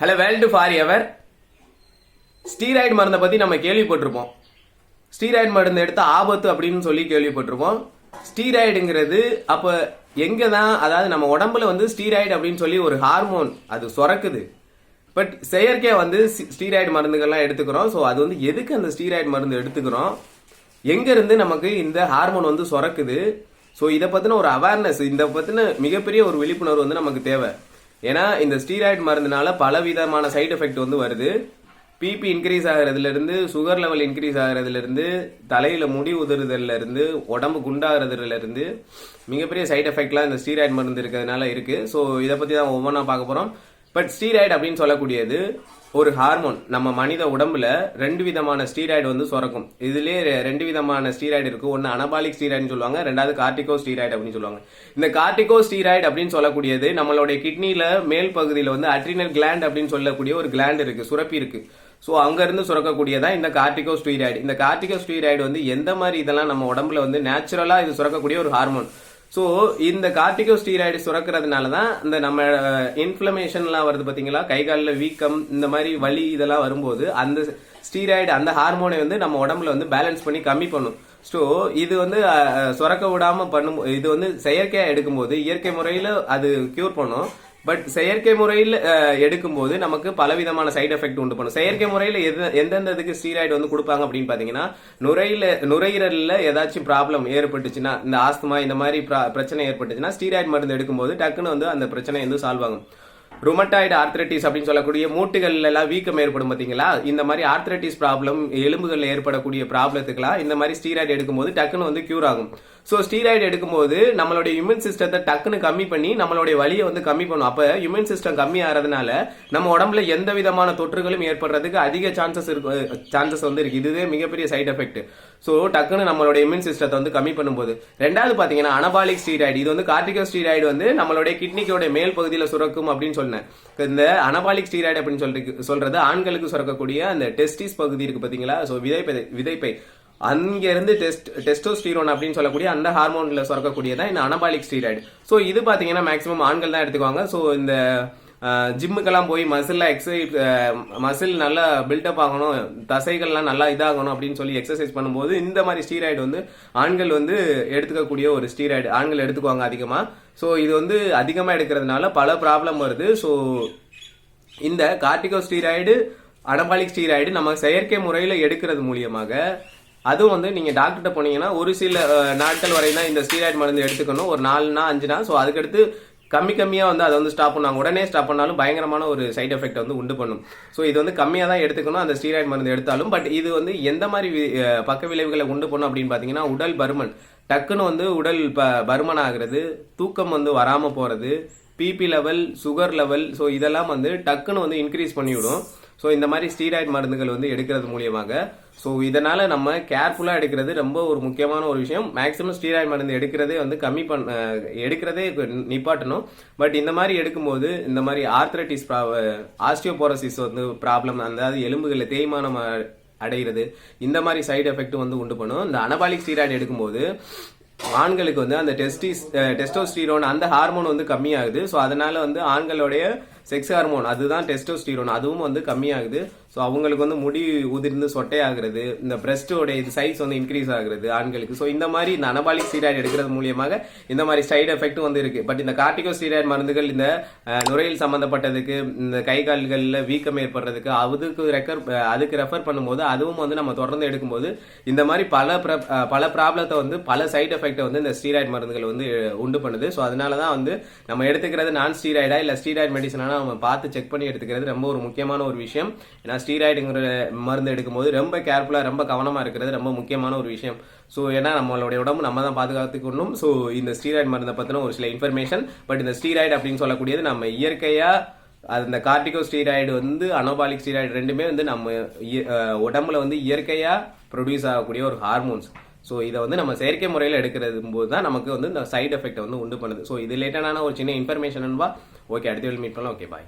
Hello world for ever steroid மருந்தை பற்றி நம்ம கேள்விப்பட்டிருப்போம். ஸ்டீராய்டு மருந்து எடுத்த ஆபத்து அப்படின்னு சொல்லி கேள்விப்பட்டிருப்போம். ஸ்டீராய்டுங்கிறது அப்போ எங்கே தான் அதாவது நம்ம உடம்புல வந்து ஸ்டீராய்டு அப்படின்னு சொல்லி ஒரு ஹார்மோன் அது சுரக்குது. பட் செயற்கையாக வந்து ஸ்டீராய்டு மருந்துகள்லாம் எடுத்துக்கிறோம். ஸோ அது வந்து எதுக்கு அந்த ஸ்டீராய்டு மருந்து எடுத்துக்கிறோம்? எங்கேருந்து நமக்கு இந்த ஹார்மோன் வந்து சுரக்குது? ஸோ இதை பற்றின ஒரு அவேர்னஸ் இதை பற்றின மிகப்பெரிய ஒரு விழிப்புணர்வு வந்து நமக்கு தேவை. ஏன்னா இந்த ஸ்டீராய்டு மருந்துனால பல விதமான சைடு எஃபெக்ட் வந்து வருது. பிபி இன்க்ரீஸ் ஆகுறதுலேருந்து சுகர் லெவல் இன்க்ரீஸ் ஆகுறதுலேருந்து தலையில் முடி உதிர்தல்ல உடம்பு குண்டாகிறதுலேருந்து மிகப்பெரிய சைட் எஃபெக்ட்லாம் இந்த ஸ்டீராய்டு மருந்து இருக்கிறதுனால இருக்குது ஸோ இதை பற்றி தான் ஒவ்வொன்றா பார்க்க போகிறோம் பட் ஸ்டீராய்டு அப்படின்னு சொல்லக்கூடியது ஒரு ஹார்மோன் நம்ம மனித உடம்புல ரெண்டு விதமான ஸ்டீராய்டு வந்து சுரக்கும். இதுலயே ரெ- ரெண்டு விதமான ஸ்டீராய்டு இருக்கு. ஒன்னு அனபாலிக் ஸ்டீராய்டுன்னு சொல்லுவாங்க. ரெண்டாவது கார்டிகோ ஸ்டீராய்டு அப்படின்னு சொல்லுவாங்க. இந்த கார்டிகோ ஸ்டீராய்டு அப்படின்னு சொல்லக்கூடியது நம்மளுடைய கிட்னியில மேல் பகுதியில் வந்து அட்ரினல் கிளாண்ட் அப்படின்னு சொல்லக்கூடிய ஒரு கிளாண்ட் இருக்கு. சுரப்பி இருக்கு. ஸோ அங்கேருந்து சுரக்கக்கூடியதான் இந்த கார்டிகோ ஸ்டீராய்டு இந்த கார்டிகோ ஸ்டீராய்டு வந்து எந்த மாதிரி இதெல்லாம் நம்ம உடம்புல வந்து நேச்சுரலா இது சுரக்கக்கூடிய ஒரு ஹார்மோன் ஸோ இந்த கார்டிகோ ஸ்டீராய்டு சுரக்கிறதுனால தான் இந்த நம்ம இன்ஃப்ளமேஷன்லாம் வருது பார்த்தீங்களா கை காலில் வீக்கம் இந்த மாதிரி வலி இதெல்லாம் வரும்போது அந்த ஸ்டீராய்டு அந்த ஹார்மோனை வந்து நம்ம உடம்புல வந்து பேலன்ஸ் பண்ணி கம்மி பண்ணும். ஸோ இது வந்து சுரக்க விடாமல் பண்ணும் இது வந்து செயற்கையாக எடுக்கும்போது இயற்கை முறையில் அது க்யூர் பண்ணும். பட் செயற்கை முறையில் எடுக்கும்போது நமக்கு பலவிதமான சைடு எஃபெக்ட் உண்டு பண்ணும். செயற்கை முறையில் எது எந்தெந்த இதுக்கு ஸ்டீராய்டு வந்து கொடுப்பாங்க அப்படின்னு பார்த்தீங்கன்னா நுரையில நுரையீரலில் ஏதாச்சும் ப்ராப்ளம் ஏற்பட்டுச்சுன்னா இந்த ஆஸ்துமா இந்த மாதிரி பிரச்சனை ஏற்பட்டுச்சுன்னா ஸ்டீராய்டு மருந்து எடுக்கும்போது டக்குன்னு வந்து அந்த பிரச்சனை வந்து சால்வ் ஆகும். ருமட்டாய்டு ஆர்த்ரட்டிஸ் அப்படின்னு சொல்லக்கூடிய மூட்டுகள்ல எல்லாம் வீக்கம் ஏற்படும் பார்த்தீங்களா? இந்த மாதிரி ஆர்த்ரட்டிஸ் ப்ராப்ளம் எலும்புகளில் ஏற்படக்கூடிய ப்ராப்ளத்துக்குலாம் இந்த மாதிரி ஸ்டீராய்டு எடுக்கும்போது டக்குன்னு வந்து கியூர் ஆகும். ஸோ ஸ்டீராய்டு எடுக்கும்போது நம்மளுடைய இம்யூன் சிஸ்டத்தை டக்குன்னு கம்மி பண்ணி நம்மளுடைய வலியை வந்து கம்மி பண்ணும். அப்போ இம்யூன் சிஸ்டம் கம்மி ஆகிறதுனால நம்ம உடம்புல எந்த விதமான தொற்றுகளும் ஏற்படுறதுக்கு அதிக சான்சஸ் இருக்கு சான்சஸ் வந்து இருக்கு. இதுவே மிகப்பெரிய சைட் எஃபெக்ட் ஸோ டக்குன்னு நம்மளுடைய இம்யூன் சிஸ்டத்தை வந்து கம்மி பண்ணும்போது. ரெண்டாவது பார்த்தீங்கன்னா அனபாலிக் ஸ்டீராய்டு இது வந்து கார்டிகோ ஸ்டீராய்டு வந்து நம்மளுடைய கிட்னிக்கோட மேல் பகுதியில் சுரக்கும் அப்படின்னு சொல்லி சொன்னேன். இந்த அனபாலிக் ஸ்டீராய்டு அப்படின்னு சொல்லிட்டு சொல்றது ஆண்களுக்கு சுரக்கக்கூடிய அந்த டெஸ்டிஸ் பகுதி இருக்கு பாத்தீங்களா? ஸோ விதைப்பை விதைப்பை. அங்க இருந்து டெஸ்ட் டெஸ்டோஸ்டீரோன் அப்படின்னு சொல்லக்கூடிய அந்த ஹார்மோன்ல சுரக்கக்கூடியதான் இந்த அனபாலிக் ஸ்டீராய்டு ஸோ இது பாத்தீங்கன்னா மேக்ஸிமம் ஆண்கள் தான் எடுத்துக்குவாங்க. ஸோ இந்த ஜிம்முக்கெல்லாம் போய் மசிலில் எக்ஸசைஸ் மசில் நல்லா பில்டப் ஆகணும் தசைகள்லாம் நல்லா இதாகணும் அப்படின்னு சொல்லி எக்ஸசைஸ் பண்ணும்போது இந்த மாதிரி ஸ்டீராய்டு வந்து ஆண்கள் வந்து எடுத்துக்கக்கூடிய ஒரு ஸ்டீராய்டு ஆண்கள் எடுத்துக்குவாங்க அதிகமாக ஸோ இது வந்து அதிகமாக எடுக்கிறதுனால பல ப்ராப்ளம் வருது. ஸோ இந்த கார்டிகோ ஸ்டீராய்டு அனபாலிக் ஸ்டீராய்டு நம்ம செயற்கை முறையில் எடுக்கிறது மூலியமாக அதுவும் வந்து நீங்கள் டாக்டர்கிட்ட போனீங்கன்னா ஒரு சில நாட்கள் வரை தான் இந்த ஸ்டீராய்டு மருந்து எடுத்துக்கணும். ஒரு நாலுனா அஞ்சுனா ஸோ அதுக்கடுத்து கம்மி கம்மியாக வந்து அதை வந்து ஸ்டாப் பண்ணுவாங்க உடனே ஸ்டாப் பண்ணாலும் பயங்கரமான ஒரு சைடு எஃபெக்ட் வந்து உண்டு பண்ணும். ஸோ இது வந்து கம்மியாக தான் எடுத்துக்கணும். அந்த ஸ்டீராய்டு மருந்து எடுத்தாலும் பட் இது வந்து எந்த மாதிரி பக்க விளைவுகளை உண்டு பண்ணும் அப்படின்னு பார்த்தீங்கன்னா உடல் பருமன். டக்குன்னு வந்து உடல் ப பருமன் ஆகிறது தூக்கம் வந்து வராமல் போகிறது BP level sugar level so இதெல்லாம் வந்து டக்குன்னு வந்து இன்க்ரீஸ் பண்ணிவிடும். ஸோ இந்த மாதிரி ஸ்டீராய்டு மருந்துகள் வந்து எடுக்கிறது மூலியமாக. ஸோ இதனால் நம்ம கேர்ஃபுல்லாக எடுக்கிறது ரொம்ப ஒரு முக்கியமான ஒரு விஷயம். மேக்ஸிமம் ஸ்டீராய்டு மருந்து எடுக்கிறதே வந்து கம்மி பண்ண எடுக்கிறதே நிப்பாட்டணும். பட் இந்த மாதிரி எடுக்கும்போது இந்த மாதிரி ஆர்த்ரட்டிஸ் ஆஸ்டியோபோரசிஸ் வந்து ப்ராப்ளம் அதாவது எலும்புகளில் தேய்மானம் அ- அடைகிறது இந்த மாதிரி சைடு எஃபெக்ட் வந்து உண்டு பண்ணும். இந்த அனபாலிக் ஸ்டீராய்டு எடுக்கும்போது ஆண்களுக்கு வந்து அந்த டெஸ்டிஸ் டெஸ்டோஸ்டீரோன் அந்த ஹார்மோன் வந்து கம்மியாகுது. ஸோ அதனால வந்து ஆண்களுடைய செக்ஸ் ஹார்மோன் அதுதான் டெஸ்டோஸ்டீரோன் அதுவும் வந்து கம்மியாகுது. ஸோ அவங்களுக்கு வந்து முடி உதிர்ந்து சொட்டையாகிறது. இந்த பிரஸ்டோட இது சைஸ் வந்து இன்க்ரீஸ் ஆகுறது ஆண்களுக்கு. ஸோ இந்த மாதிரி இந்த அனபாலிக் ஸ்டீராய்டு எடுக்கிறது மூலியமாக இந்த மாதிரி சைடு எஃபெக்ட் வந்து இருக்கு. பட் இந்த கார்டிகோ ஸ்டீராய்டு மருந்துகள் இந்த நுரையில் சம்மந்தப்பட்டதுக்கு சம்பந்தப்பட்டதுக்கு இந்த கை கால்களில் வீக்கம் ஏற்படுறதுக்கு அதுக்கு ரெக்கர் அதுக்கு ரெஃபர் பண்ணும்போது அதுவும் வந்து நம்ம தொடர்ந்து எடுக்கும்போது இந்த மாதிரி பல பல ப்ராப்ளத்தை வந்து பல சைடு எஃபெக்ட்டை வந்து இந்த ஸ்டீராய்டு மருந்துகள் வந்து உண்டு பண்ணுது. ஸோ அதனால தான் வந்து நம்ம எடுத்துக்கிறது நான் ஸ்டீராய்டா இல்லை ஸ்டீராய்டு மெடிசனா நம்ம பார்த்து செக் பண்ணி எடுத்துக்கிறது ரொம்ப ஒரு முக்கியமான ஒரு விஷயம். ஏன்னா ஸ்டீராய்டுங்கிற மருந்து எடுக்கும்போது ரொம்ப கேர்ஃபுல்லாக ரொம்ப கவனமாக இருக்கிறது ரொம்ப முக்கியமான ஒரு விஷயம். ஸோ ஏன்னா நம்மளுடைய உடம்பு நம்ம தான் பாதுகாத்துக்கணும் ஸோ இந்த ஸ்டீராய்டு மருந்தை பற்றின ஒரு சில இன்ஃபர்மேஷன் பட் இந்த ஸ்டீராய்டு அப்படின்னு சொல்லக்கூடியது நம்ம இயற்கையாக அது இந்த கார்டிகோ ஸ்டீராய்டு வந்து அனோபாலிக் ஸ்டீராய்டு ரெண்டுமே வந்து நம்ம உடம்புல வந்து இயற்கையாக ப்ரொடியூஸ் ஆகக்கூடிய ஒரு ஹார்மோன்ஸ் ஸோ இதை வந்து நம்ம செயற்கை முறையில் எடுக்கிறது போது தான் நமக்கு வந்து இந்த சைடு எஃபெக்ட் வந்து உண்டு பண்ணுது. ஸோ இது ரிலேட்டடான ஒரு சின்ன இன்ஃபர்மேஷன் ஓகே அடுத்த மீட் பண்ணலாம் ஓகே பாய்